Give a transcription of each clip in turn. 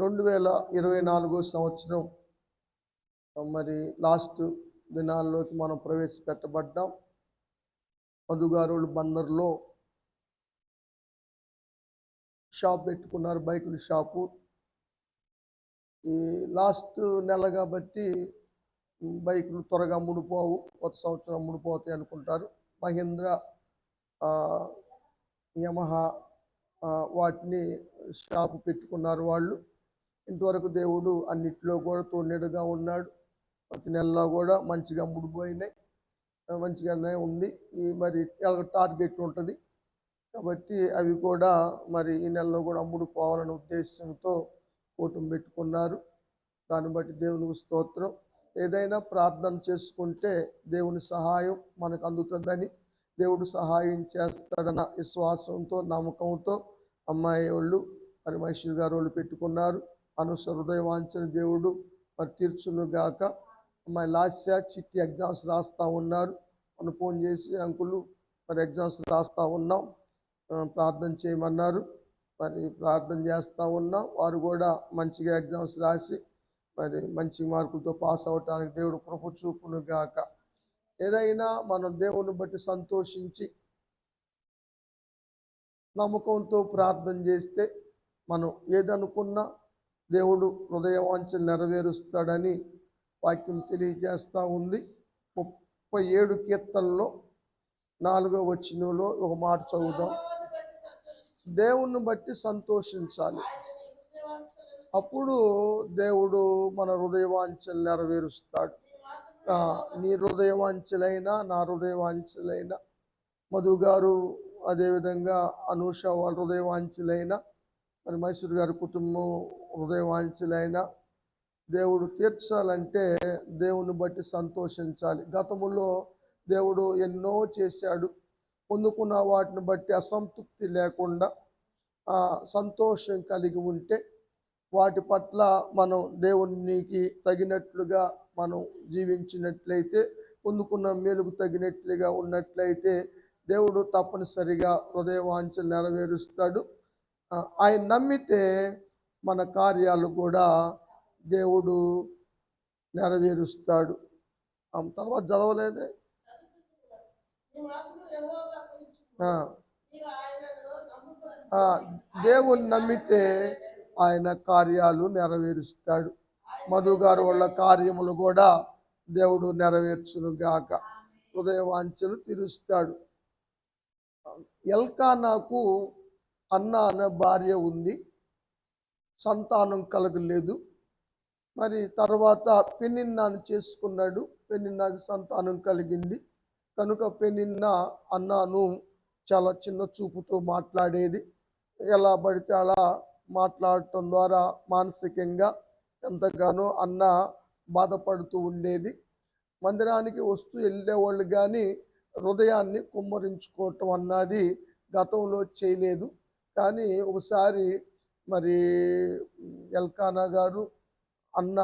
రెండు వేల ఇరవై నాలుగో సంవత్సరం. మరి లాస్ట్ దినాల్లోకి మనం ప్రవేశపెట్టబడ్డాం. మధుగారులు బందర్లో షాప్ పెట్టుకున్నారు బైకుల షాపు. ఈ లాస్ట్ నెల కాబట్టి బైకులు త్వరగా ముడిపోవు కొత్త సంవత్సరం ముడిపోతాయి అనుకుంటారు. మహేంద్ర యమహా వాటిని షాపు పెట్టుకున్నారు వాళ్ళు. ఇంతవరకు దేవుడు అన్నిట్లో కూడా తోడేడుగా ఉన్నాడు. ప్రతి నెలలో కూడా మంచిగా ముడిపోయినాయి. మంచిగానే ఉంది. ఈ మరి ఎలా టార్గెట్ ఉంటుంది. కాబట్టి అవి కూడా మరి ఈ నెలలో కూడా అమ్ముడుపోవాలనే ఉద్దేశంతో కూటమి పెట్టుకున్నారు. దాన్ని బట్టి దేవునికి స్తోత్రం. ఏదైనా ప్రార్థన చేసుకుంటే దేవుని సహాయం మనకు అందుతుందని దేవుడు సహాయం చేస్తాడన్న విశ్వాసంతో నమ్మకంతో అమ్మాయి వాళ్ళు మరి మహేశ్వర్ గారు వాళ్ళు పెట్టుకున్నారు. మనసు హృదయవాంఛన దేవుడు మరి అమ్మాయి లాస్య చిట్టి ఎగ్జామ్స్ రాస్తూ ఉన్నారు. మనం ఫోన్ చేసి అంకులు మరి ఎగ్జామ్స్ రాస్తూ ఉన్నాం. ప్రార్థన చేయమన్నారు. మరి ప్రార్థన చేస్తూ ఉన్నాం. వారు కూడా మంచిగా ఎగ్జామ్స్ రాసి మరి మంచి మార్కులతో పాస్ అవటానికి దేవుడు కృప చూపును గాక. ఏదైనా మనం దేవుని బట్టి సంతోషించి నమ్మకంతో ప్రార్థన చేస్తే మనం ఏదనుకున్నా దేవుడు హృదయవాంఛలు నెరవేరుస్తాడని వాక్యం తెలియజేస్తూ ఉంది. ముప్పై ఏడు కీర్తనలో నాలుగో వచ్చినలో ఒక మాట చదువుదాం. దేవుణ్ణి బట్టి సంతోషించాలి. అప్పుడు దేవుడు మన హృదయవాంఛలు నెరవేరుస్తాడు. నీ హృదయవాంఛలైన నా హృదయవాంఛలైన. మధు గారు అదేవిధంగా అనూష వాళ్ళ హృదయవాంఛలైన మరి మైసూర్ గారి కుటుంబం హృదయవాంఛలైన దేవుడు తీర్చాలంటే దేవుని బట్టి సంతోషించాలి. గతములో దేవుడు ఎన్నో చేశాడు. పొందుకున్న వాటిని బట్టి అసంతృప్తి లేకుండా సంతోషం కలిగి ఉంటే వాటి పట్ల మనం దేవునికి తగినట్లుగా మనం జీవించినట్లయితే పొందుకున్న మేలుకు తగినట్లుగా ఉన్నట్లయితే దేవుడు తప్పనిసరిగా హృదయవాంఛలు నెరవేరుస్తాడు. ఆయన నమ్మితే మన కార్యాలు కూడా దేవుడు నెరవేరుస్తాడు. తర్వాత చదవలేదే. దేవుని నమ్మితే ఆయన కార్యాలు నెరవేరుస్తాడు. మధు గారు వాళ్ళ కార్యములు కూడా దేవుడు నెరవేర్చును గాక. హృదయవాంఛలు తీరుస్తాడు. ఎల్కానాకు అన్న అనే భార్య ఉంది. సంతానం కలగలేదు. మరి తర్వాత పెనిన్నాను చేసుకున్నాడు. పెనిన్నాకి సంతానం కలిగింది. కనుక పెనిన్న అన్నాను చాలా చిన్న చూపుతో మాట్లాడేది. ఎలా పడితే అలా మాట్లాడటం ద్వారా మానసికంగా ఎంతగానో అన్న బాధపడుతూ ఉండేది. మందిరానికి వస్తూ వెళ్ళేవాళ్ళు కానీ హృదయాన్ని కుమ్మరించుకోవటం అన్నది గతంలో చేయలేదు. కానీ ఒకసారి మరి ఎల్కానా గారు అన్న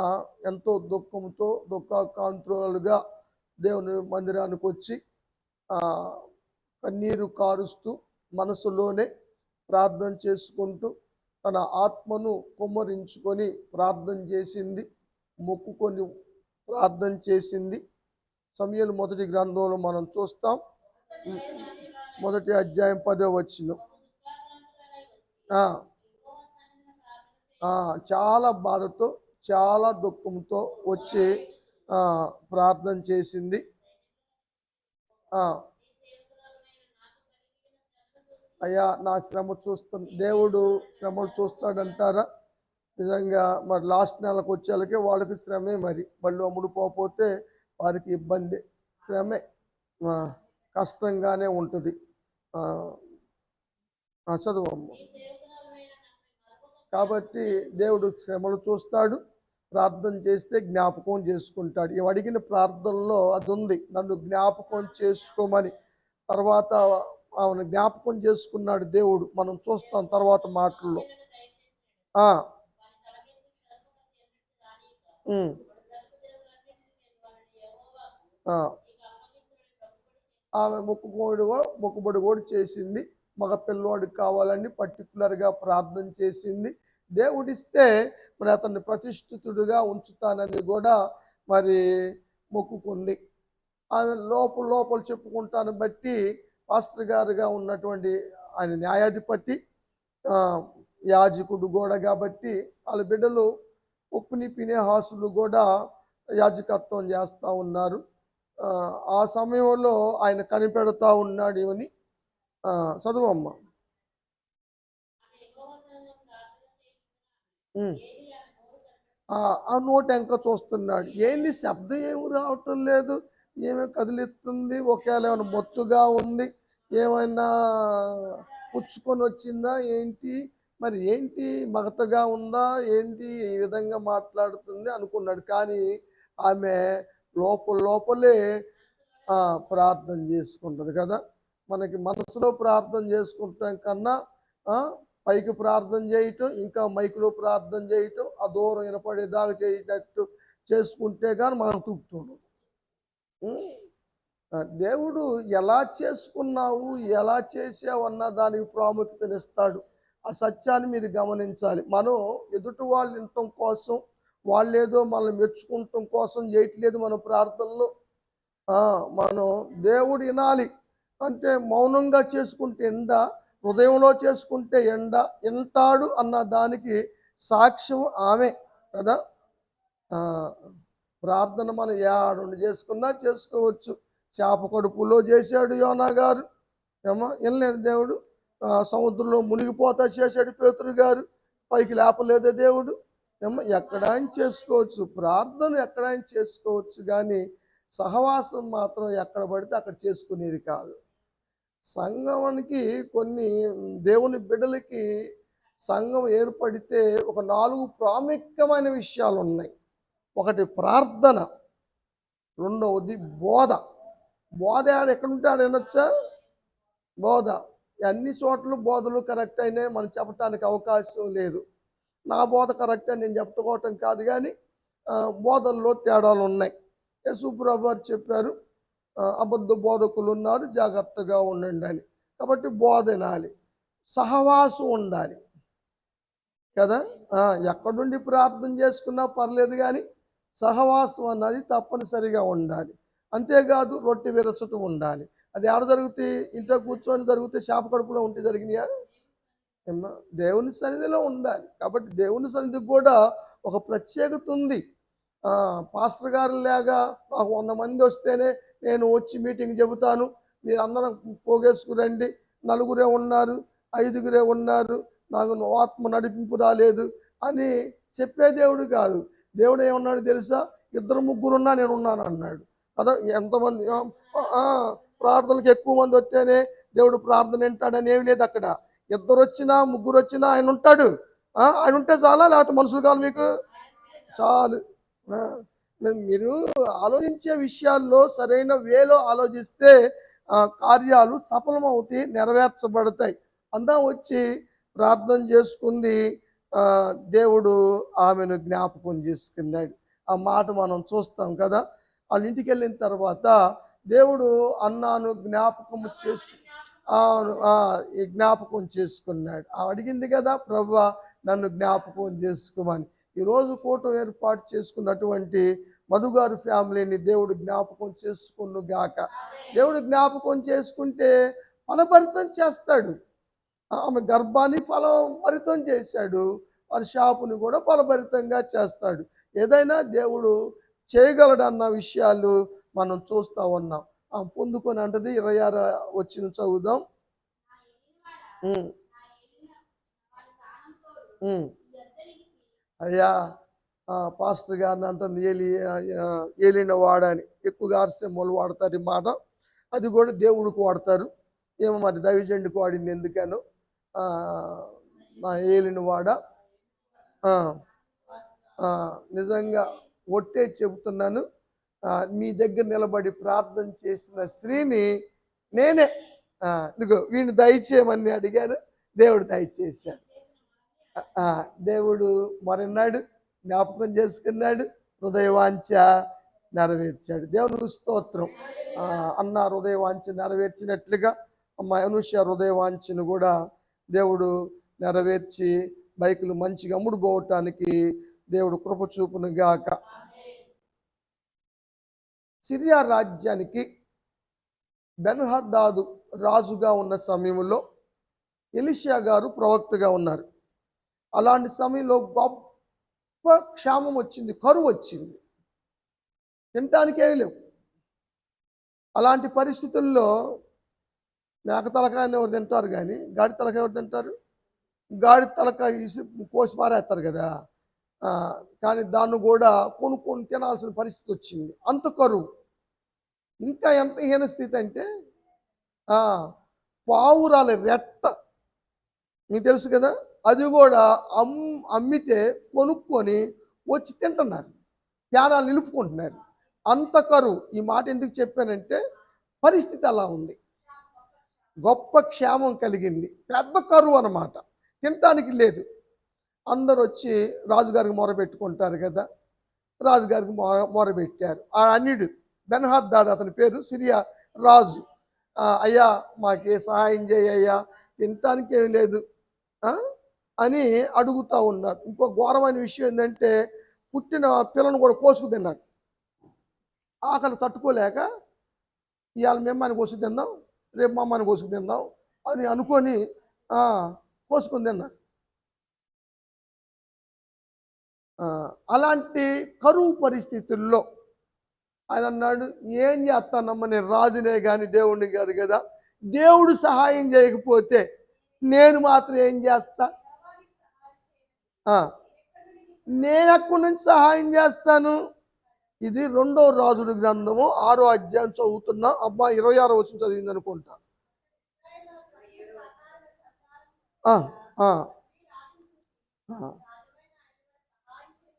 ఎంతో దుఃఖంతో దుఃఖాకాంతులుగా దేవుని మందిరానికి వచ్చి కన్నీరు కారుస్తూ మనసులోనే ప్రార్థన చేసుకుంటూ తన ఆత్మను కుమ్మరించుకొని ప్రార్థన చేసింది మొక్కుకొని ప్రార్థన చేసింది. సమయలు మొదటి గ్రంథంలో మనం చూస్తాం. మొదటి అధ్యాయం పదో వచ్చినాం చాలా బాధతో చాలా దుఃఖంతో వచ్చి ప్రార్థన చేసింది. అయ్యా నా శ్రమ చూస్తు దేవుడు శ్రమలు చూస్తాడంటారా? నిజంగా మరి లాస్ట్ నెలకు వచ్చేళ్ళకే వాళ్ళకి శ్రమే మరి. బళ్ళు అమ్ముడు పోతే వారికి ఇబ్బంది. శ్రమే. కష్టంగానే ఉంటుంది. చదువు అమ్మ. కాబట్టి దేవుడు శ్రమలు చూస్తాడు ప్రార్థన చేస్తే జ్ఞాపకం చేసుకుంటాడు. ఇవి అడిగిన ప్రార్థనలో అది ఉంది నన్ను జ్ఞాపకం చేసుకోమని. తర్వాత ఆమెను జ్ఞాపకం చేసుకున్నాడు దేవుడు మనం చూస్తాం తర్వాత మాటల్లో. ఆమె మొక్కుబడి కూడా మొక్కుబడి కూడా చేసింది. మగ పిల్లవాడు కావాలని పర్టికులర్గా ప్రార్థన చేసింది. దేవుడిస్తే మరి అతన్ని ప్రతిష్ఠితుడిగా ఉంచుతానని కూడా మరి మొక్కుకుంది. ఆమె లోపల లోపల చెప్పుకుంటాను బట్టి పాస్టర్ గారుగా ఉన్నటువంటి ఆయన న్యాయాధిపతి యాజకుడు కూడా కాబట్టి వాళ్ళ బిడ్డలు ఉప్పుని పినేహాసులు కూడా యాజకత్వం చేస్తూ ఉన్నారు. ఆ, సమయంలో ఆయన కనిపెడతా ఉన్నాడు చదువు అమ్మ. ఆ నోటి ఎంక చూస్తున్నాడు. ఏంది శబ్దం ఏమి రావటం లేదు. ఏమి కదిలిస్తుంది. ఒకవేళ ఏమైనా మొత్తుగా ఉంది. ఏమైనా పుచ్చుకొని వచ్చిందా? ఏంటి? మరి ఏంటి? మగతగా ఉందా? ఏంటి? ఈ విధంగా మాట్లాడుతుంది అనుకున్నాడు. కానీ ఆమె లోపల లోపలే ప్రార్థన చేసుకుంటుంది కదా. మనకి మనసులో ప్రార్థన చేసుకుంటాం కన్నా పైకి ప్రార్థన చేయటం ఇంకా మైకులో ప్రార్థన చేయటం ఆ దూరం వినపడేదాకా చేయటట్టు చేసుకుంటే కానీ మనం తృప్తుండదు దేవుడు ఎలా చేసుకున్నావు ఎలా చేసావు అన్న దానికి ప్రాముఖ్యతనిస్తాడు ఆ సత్యాన్ని మీరు గమనించాలి. మనం ఎదుటి వాళ్ళు వినటం కోసం వాళ్ళేదో మనం మెచ్చుకుంటం కోసం చేయట్లేదు మన ప్రార్థనలో. మనం దేవుడు వినాలి. అంటే మౌనంగా చేసుకుంటే ఎండ హృదయంలో చేసుకుంటే ఎండ వింటాడు అన్న దానికి సాక్ష్యం ఆమె కదా? ప్రార్థన మనం ఏడు చేసుకున్నా చేసుకోవచ్చు. చేప కడుపులో చేశాడు యోనా గారు. ఏమో వెళ్ళలేదు దేవుడు? సముద్రంలో మునిగిపోతా చేశాడు పేతురు గారు. పైకి లేపలేదే దేవుడు? ఏమో ఎక్కడైనా చేసుకోవచ్చు? ప్రార్థన ఎక్కడైనా చేసుకోవచ్చు? కానీ సహవాసం మాత్రం ఎక్కడ పడితే అక్కడ చేసుకునేది కాదు. సంఘానికి కొన్ని దేవుని బిడ్డలకి సంఘం ఏర్పడితే ఒక నాలుగు ప్రాముఖ్యమైన విషయాలు ఉన్నాయి. ఒకటి ప్రార్థన రెండవది బోధ. బోధ ఆడ ఎక్కడుంటే ఆడ వినొచ్చా? బోధ. అన్ని చోట్ల బోధలు కరెక్ట్ అయినాయి మనం చెప్పడానికి అవకాశం లేదు. నా బోధ కరెక్ట్ అని నేను చెప్పుకోవటం కాదు కానీ బోధల్లో తేడాలు ఉన్నాయి. యశుప్రభు వారు చెప్పారు అబద్ధ బోధకులు ఉన్నారు జాగ్రత్తగా ఉండండి అని. కాబట్టి బోధ వినాలి సహవాసం ఉండాలి. కదా? ఎక్కడుండి ప్రార్థన చేసుకున్నా పర్లేదు కానీ సహవాసం అన్నది తప్పనిసరిగా ఉండాలి. అంతేకాదు రొట్టె విరసటం ఉండాలి. అది ఆడ జరిగితే ఇంట్లో కూర్చొని జరిగితే చేప కడుపులో ఉంటే జరిగినాయా? దేవుని సన్నిధిలో ఉండాలి. కాబట్టి దేవుని సన్నిధికి కూడా ఒక ప్రత్యేకత ఉంది. పాస్టర్ గారు లేగా నాకు వంద మంది వస్తేనే నేను వచ్చి మీటింగ్ చెబుతాను. మీరు అందరం పోగేసుకురండి. నలుగురే ఉన్నారు ఐదుగురే ఉన్నారు. నాకు ఆత్మ నడిపింపు రాలేదు అని చెప్పే దేవుడు కాదు. దేవుడు ఏమన్నాడు తెలుసా? ఇద్దరు ముగ్గురున్నా నేను ఉన్నాను అన్నాడు. కదా ఎంతమంది? ప్రార్థనలకు ఎక్కువ మంది వస్తేనే దేవుడు ప్రార్థన వింటాడని ఏమి లేదు అక్కడ. ఇద్దరు వచ్చినా ముగ్గురు వచ్చినా ఆయన ఉంటాడు. ఆయన ఉంటే చాలా లేకపోతే మనుషులు కాదు మీకు? చాలు. మీరు ఆలోచించే విషయాల్లో సరైన వేలో ఆలోచిస్తే కార్యాలు సఫలమవుతాయి నెరవేర్చబడతాయి. అందా వచ్చి ప్రార్థన చేసుకుంది దేవుడు ఆమెను జ్ఞాపకం చేసుకున్నాడు. ఆ మాట మనం చూస్తాం కదా వాళ్ళ ఇంటికి వెళ్ళిన తర్వాత దేవుడు అన్నాను జ్ఞాపకం చేసు జ్ఞాపకం చేసుకున్నాడు. ఆ అడిగింది కదా ప్రభు నన్ను జ్ఞాపకం చేసుకోమని. ఈరోజు కూటం ఏర్పాటు చేసుకున్నటువంటి మధుగారు ఫ్యామిలీని దేవుడు జ్ఞాపకం చేసుకును గాక. దేవుడు జ్ఞాపకం చేసుకుంటే ఫలభరితం చేస్తాడు. ఆమె గర్భాన్ని ఫలభరితం చేశాడు. వారి షాపుని కూడా ఫలభరితంగా చేస్తాడు. ఏదైనా దేవుడు చేయగలడు అన్న విషయాలు మనం చూస్తూ ఉన్నాం. ఆ పొందుకొని అంటది ఇరవై ఆరు వచ్చిన చదువుదాం. అయ్యా పాస్టర్ గారిని అంటుంది ఏలి ఏలిన వాడని ఎక్కువగా ఆర్సెమ్మలు వాడతారు ఈ మాట అది కూడా దేవుడికి వాడతారు. ఏమో మరి దైవజండికి వాడింది ఎందుకనో. నా మా ఏలిన వాడ. నిజంగా ఒట్టే చెబుతున్నాను. మీ దగ్గర నిలబడి ప్రార్థన చేసిన స్త్రీని నేనే ఇదిగో వీడిని దయచేయమని అడిగారు దేవుడు దయచేశాడు. దేవుడు మరున్నాడు జ్ఞాపకం చేసుకున్నాడు హృదయవాంఛ నెరవేర్చాడు. దేవుని స్తోత్రం. అన్న హృదయవాంఛ నెరవేర్చినట్లుగా అమ్మ అనుష హృదయవాంఛను కూడా దేవుడు నెరవేర్చి బైకులు మంచిగా అమ్ముడు పోవటానికి దేవుడు కృప చూపును గాక. సిరియా రాజ్యానికి బెన్హద్దాదు రాజుగా ఉన్న సమయంలో ఎలిషియా గారు ప్రవక్తగా ఉన్నారు. అలాంటి సమయంలో గొప్ప క్షామం వచ్చింది కరువు వచ్చింది. తినటానికే లేవు. అలాంటి పరిస్థితుల్లో మేక తలకాయని ఎవరు తింటారు కానీ గాడి తలకాయ ఎవరు తింటారు? గాడి తలకాయ కోసి పారేస్తారు కదా. కానీ దాన్ని కూడా కొనుక్కొని తినాల్సిన పరిస్థితి వచ్చింది. అంత కరువు. ఇంకా ఎంత హీన స్థితి అంటే ఆ, పావురాల రెట్ట మీకు తెలుసు కదా? అది కూడా అమ్ అమ్మితే కొనుక్కొని వచ్చి తింటున్నారు. ప్యానాలు నిలుపుకుంటున్నారు. అంత కరువు. ఈ మాట ఎందుకు చెప్పానంటే పరిస్థితి అలా ఉంది. గొప్ప క్షేమం కలిగింది. పెద్ద కరువు అన్నమాట. తినటానికి లేదు. అందరు వచ్చి రాజుగారికి మొరబెట్టుకుంటారు కదా. రాజుగారికి మొర మొరబెట్టారు ఆ అన్యుడు బెన్హద్దాడు అతని పేరు సిరియా రాజు. అయ్యా మాకే సహాయం చేయ్యా తినటానికి ఏం లేదు. అని అడుగుతూ ఉన్నారు. ఇంకో ఘోరమైన విషయం ఏంటంటే పుట్టిన పిల్లను కూడా కోసుకు తిన్నారు. ఆకలి తట్టుకోలేక ఇవాళ మేము కోసుకు తిందాం రేపు మా అమ్మని కోసుకు తిందాం అని అనుకొని ఆ, కోసుకుని తిన్నారు. అలాంటి కరువు పరిస్థితుల్లో ఆయన అన్నాడు ఏం చేస్తానమ్మ నేను రాజునే కానీ దేవుడిని కాదు కదా దేవుడు సహాయం చేయకపోతే నేను మాత్రం ఏం చేస్తా? నేను అక్కడి నుంచి సహాయం చేస్తాను. ఇది రెండో రాజుడి గ్రంథము ఆరో అధ్యాయం చదువుతున్నా అబ్బా ఇరవై ఆరో వచ్చిన చదివింది అనుకుంటా.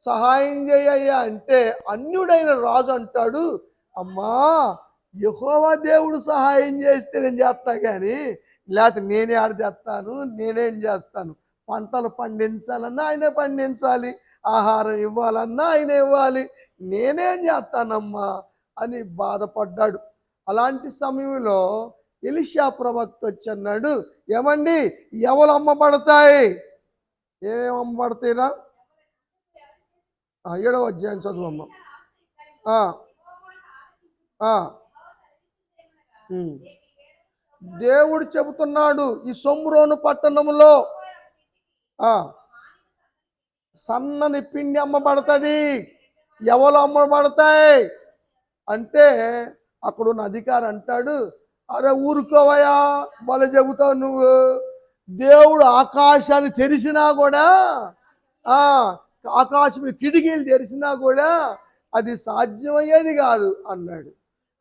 సహాయం చేయయ్యా అంటే అన్యుడైన రాజు అంటాడు అమ్మా యహోవా దేవుడు సహాయం చేస్తే నేను చేస్తా కానీ లేకపోతే నేనే ఆడ చేస్తాను నేనేం చేస్తాను? పంటలు పండించాలన్నా ఆయనే పండించాలి ఆహారం ఇవ్వాలన్నా ఆయన ఇవ్వాలి నేనేం చేస్తానమ్మా అని బాధపడ్డాడు. అలాంటి సమయంలో ఎలిషా ప్రవక్త వచ్చి అన్నాడు ఏమండి ఎవరు అమ్మబడతాయి? ఏమేమి అమ్మబడతాయిరా? ఏడవ అధ్యాయం చదువమ్మ. దేవుడు చెబుతున్నాడు ఈ సొమ్రోను పట్టణంలో సన్నని పిండి అమ్మబడుతుంది ఎవరు అమ్మబడతాయి అంటే అక్కడున్న అధికారి అంటాడు అరే ఊరుకోవయా మళ్ళీ చెబుతావు నువ్వు. దేవుడు ఆకాశాన్ని తెరిచినా కూడా ఆకాశం కిటికీలు తెరిచినా కూడా అది సాధ్యమయ్యేది కాదు అన్నాడు.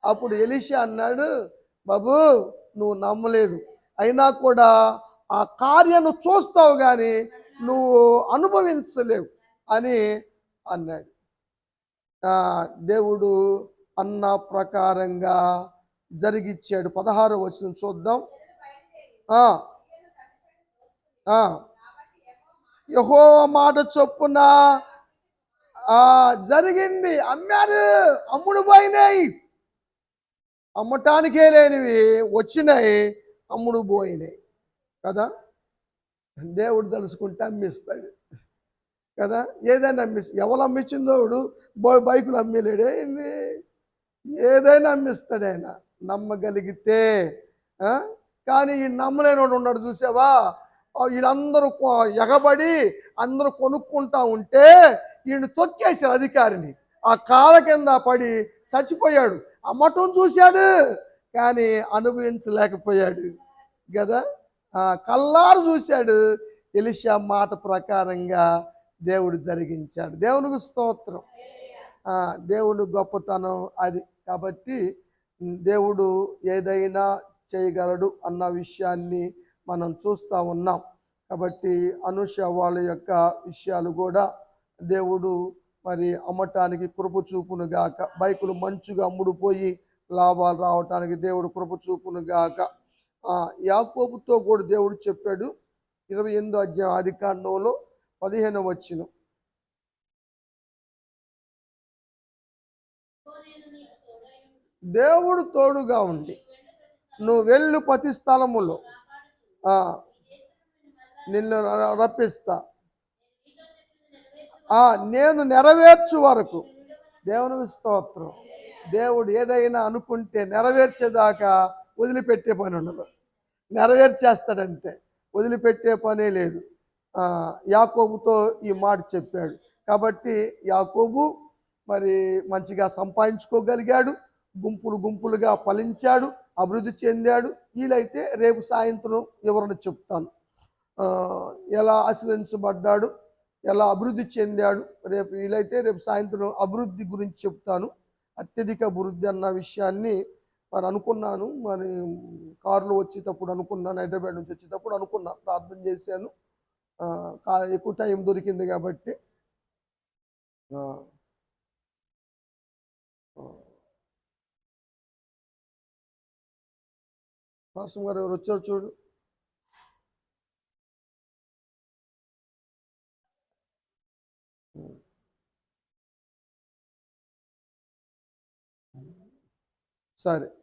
అప్పుడు ఎలిషా అన్నాడు బాబు నువ్వు నమ్మలేదు. అయినా కూడా ఆ కార్యాన్ని చూస్తావు కానీ నువ్వు అనుభవించలేవు అని అన్నాడు. దేవుడు అన్న ప్రకారంగా జరిగిచ్చాడు. పదహారు వచ్చిన చూద్దాం. యహో మాట చొప్పున జరిగింది. అమ్మారు అమ్ముడు పోయినాయి. అమ్మటానికే లేనివి వచ్చినాయి అమ్ముడు పోయినాయి. కదా? దేవుడు తలుసుకుంటే అమ్మిస్తాడు. కదా? ఏదైనా అమ్మిస్తా ఎవరు అమ్మించిందోడు బో బైకులు అమ్మలేడే ఏదైనా అమ్మిస్తాడు ఆయన. నమ్మగలిగితే కానీ ఈ నమ్మలేనోడు ఉన్నాడు చూసావా? వీళ్ళందరూ కొ- ఎగబడి అందరూ కొనుక్కుంటా ఉంటే ఈయన తొక్కేశారు అధికారిని. ఆ కాల కింద పడి చచ్చిపోయాడు. అమ్మటం చూశాడు కానీ అనుభవించలేకపోయాడు. కదా? కల్లారు చూశాడు ఎలిషా మాట ప్రకారంగా దేవుడు జరిగించాడు. దేవునికి స్తోత్రం. దేవుడు గొప్పతనం అది. కాబట్టి దేవుడు ఏదైనా చేయగలడు అన్న విషయాన్ని మనం చూస్తూ ఉన్నాం. కాబట్టి అనుష వాళ్ళ యొక్క విషయాలు కూడా దేవుడు మరి అమ్మటానికి కృపచూపును గాక బైకులు మంచుగా అమ్ముడుపోయి లాభాలు రావటానికి దేవుడు కృపచూపును గాక యాకోబుతో కూడా దేవుడు చెప్పాడు ఇరవై ఎనిమిదో అధ్యాయం ఆది కాండంలో పదిహేను వచ్చిన. దేవుడు తోడుగా ఉండి నువ్వు వెళ్ళు ప్రతి స్థలములో. నిన్ను రప్పిస్తా. ఆ నేను నెరవేర్చు వరకు. దేవుని స్తోత్రం. దేవుడు ఏదైనా అనుకుంటే నెరవేర్చేదాకా వదిలిపెట్టే పని ఉండదు. నెరవేర్చేస్తాడంతే. వదిలిపెట్టే పనే లేదు. యాకోబుతో ఈ మాట చెప్పాడు. కాబట్టి యాకోబు మరి మంచిగా సంపాదించుకోగలిగాడు. గుంపులు గుంపులుగా ఫలించాడు. అభివృద్ధి చెందాడు. వీలైతే రేపు సాయంత్రం వివరణ చెప్తాను. ఎలా ఆశ్రయించబడ్డాడు ఎలా అభివృద్ధి చెందాడు? రేపు వీలైతే రేపు సాయంత్రం అభివృద్ధి గురించి చెప్తాను. అత్యధిక అభివృద్ధి అన్న విషయాన్ని మరి అనుకున్నాను. మరి కారులో వచ్చేటప్పుడు అనుకున్నాను హైదరాబాద్ నుంచి వచ్చేటప్పుడు అనుకున్నా ప్రార్థన చేశాను. ఎక్కువ టైం దొరికింది కాబట్టి. ఆ, పాస్టర్ గారు ఎవరు వచ్చారు చూడు. సరే.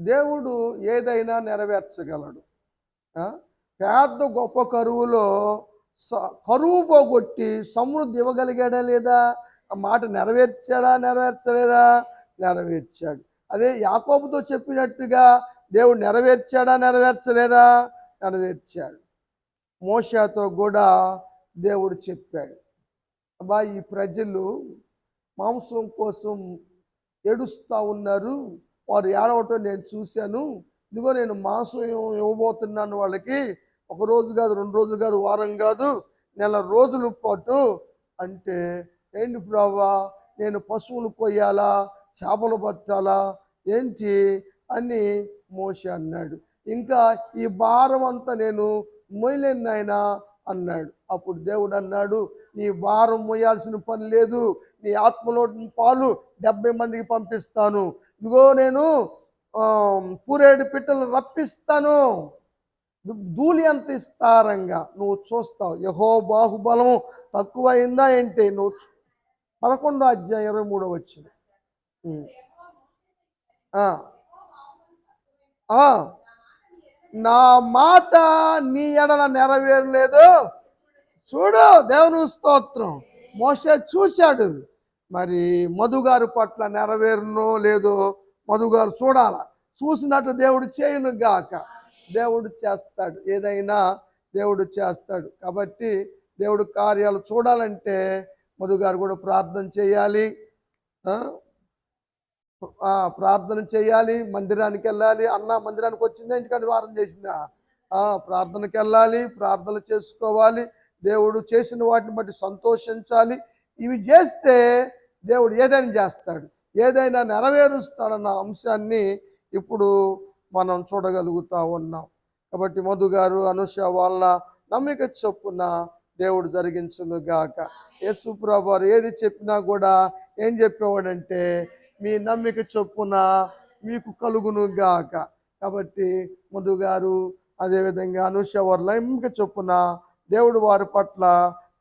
దేవుడు ఏదైనా నెరవేర్చగలడు. పెద్ద గొప్ప కరువులో స- కరువు పోగొట్టి సమృద్ధి ఇవ్వగలిగాడా లేదా? ఆ మాట నెరవేర్చాడా నెరవేర్చలేదా? నెరవేర్చాడు. అదే యాకోబుతో చెప్పినట్టుగా దేవుడు నెరవేర్చాడా నెరవేర్చలేదా? నెరవేర్చాడు. మోషాతో కూడా దేవుడు చెప్పాడు. అబ్బా ఈ ప్రజలు మాంసం కోసం ఏడుస్తూ ఉన్నారు. వారు ఏడవటం నేను చూశాను. ఇదిగో నేను మాంసం ఇవ్వబోతున్నాను వాళ్ళకి. ఒక రోజు కాదు రెండు రోజులు కాదు వారం కాదు నెల రోజుల పాటు అంటే ఏంటి ప్రావా నేను పశువులు కొయ్యాలా చేపలు పట్టాలా ఏంటి అని మోష అన్నాడు. ఇంకా ఈ భారం అంతా నేను మొయ్యలేను అన్నాడు. అప్పుడు దేవుడు అన్నాడు నీ భారం మోయాల్సిన పని లేదు నీ ఆత్మలో పాలు డెబ్బై మందికి పంపిస్తాను. ఇదిగో నేను పూరేడు పిట్టలు రప్పిస్తాను. ధూళి అంత ఇస్తారంగా నువ్వు చూస్తావు. యహో బాహుబలం తక్కువైందా ఏంటి? నువ్వు పదకొండో అధ్యాయం ఇరవై మూడో వచ్చింది నా మాట నీ ఎడల నెరవేరలేదు. చూడు దేవుని స్తోత్రం. మోసే చూశాడు. మరి మధుగారు పట్ల నెరవేరునో లేదో మధుగారు చూడాల. చూసినట్టు దేవుడు చేయను గాక. దేవుడు చేస్తాడు. ఏదైనా దేవుడు చేస్తాడు. కాబట్టి దేవుడు కార్యాలు చూడాలంటే మధుగారు కూడా ప్రార్థన చేయాలి. ప్రార్థన చేయాలి. మందిరానికి వెళ్ళాలి. అన్న మందిరానికి వచ్చిందా ఇంటికాడ వారం చేసిందా? ప్రార్థనకి వెళ్ళాలి. ప్రార్థన చేసుకోవాలి. దేవుడు చేసిన వాటిని బట్టి సంతోషించాలి. ఇవి చేస్తే దేవుడు ఏదైనా చేస్తాడు. ఏదైనా నెరవేరుస్తాడన్న అంశాన్ని ఇప్పుడు మనం చూడగలుగుతూ ఉన్నాం. కాబట్టి మధు గారు అనుష వాళ్ళ నమ్మిక చొప్పున దేవుడు జరిగించును గాక. యేసుప్రభు వారు ఏది చెప్పినా కూడా ఏం చెప్పేవాడంటే మీ నమ్మిక చొప్పున మీకు కలుగును గాక. కాబట్టి మధు గారు అదేవిధంగా అనుష వారి నమ్మిక చొప్పున దేవుడు వారి పట్ల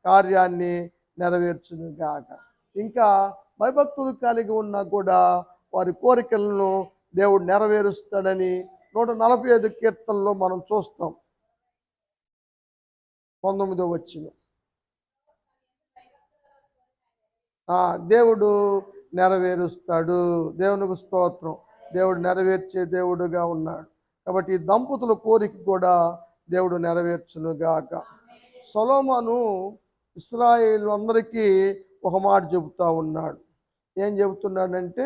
కార్యాన్ని నెరవేర్చును గాక. ఇంకా భయభక్తులు కలిగి ఉన్నా కూడా వారి కోరికలను దేవుడు నెరవేరుస్తాడని నూట నలభై ఐదు కీర్తనలో మనం చూస్తాం. పంతొమ్మిదో వచ్చిన దేవుడు నెరవేరుస్తాడు. దేవునికి స్తోత్రం. దేవుడు నెరవేర్చే దేవుడుగా ఉన్నాడు. కాబట్టి ఈ దంపతుల కోరిక కూడా దేవుడు నెరవేర్చునుగాక. గాక సొలోమాను ఇస్రాయేల్ అందరికీ ఒక మాట చెబుతా ఉన్నాడు. ఏం చెబుతున్నాడంటే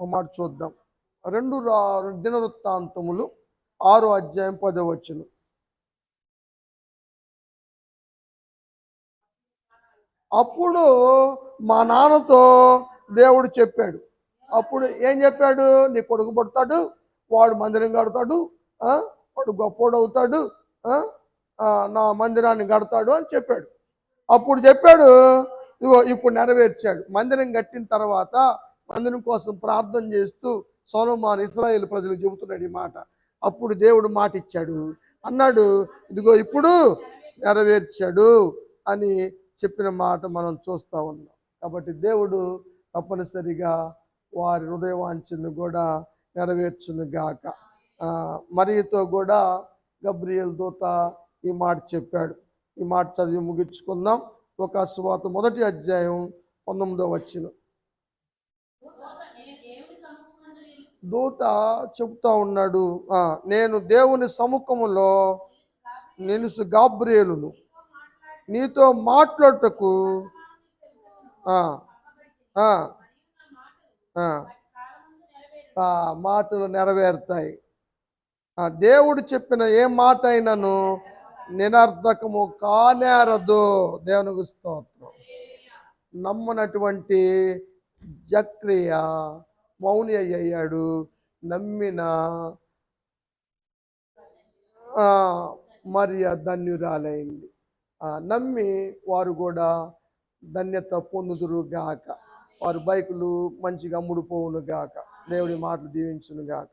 ఒక మాట చూద్దాం. రెండు రా దినవృత్తాంతములు ఆరో అధ్యాయం పదవచ్చును అప్పుడు మా నాన్నతో దేవుడు చెప్పాడు. అప్పుడు ఏం చెప్పాడు? నీ కొడుకు పుడతాడు వాడు మందిరం కడతాడు వాడు గొప్పోడు అవుతాడు నా మందిరాన్ని కడతాడు అని చెప్పాడు. అప్పుడు చెప్పాడు ఇగో ఇప్పుడు నెరవేర్చాడు. మందిరం కట్టిన తర్వాత మందిరం కోసం ప్రార్థన చేస్తూ సోలమాన్ ఇస్రాయేల్ ప్రజలు చెబుతున్నాడు ఈ మాట. అప్పుడు దేవుడు మాట ఇచ్చాడు అన్నాడు ఇదిగో ఇప్పుడు నెరవేర్చాడు అని చెప్పిన మాట మనం చూస్తూ ఉన్నాం. కాబట్టి దేవుడు తప్పనిసరిగా వారి హృదయవాంఛను కూడా నెరవేర్చును గాక. మరియుతో కూడా గబ్రియల్ దూత ఈ మాట చెప్పాడు. ఈ మాట చదివి ముగించుకుందాం. ఒక స్వాత మొదటి అధ్యాయం పంతొమ్మిదో వచ్చిన దూత చెబుతా ఉన్నాడు నేను దేవుని సముఖములో నిలుసు గాబ్రియేలును. నీతో మాట్లాడటకు ఆ, మాటలు నెరవేరుతాయి. దేవుడు చెప్పిన ఏ మాట అయినను నినర్ధకము కానేరదు దేవునికి స్తోత్రం. నమ్మనటువంటి జక్రియ మౌని అయ్యాడు నమ్మిన ఆ, మరియ ధన్యురాలైంది. నమ్మి వారు కూడా ధన్యత పొందుదురు గాక. వారు బైకులు మంచిగా అమ్ముడుపోవును గాక. దేవుడి మాటలు దీవించును గాక.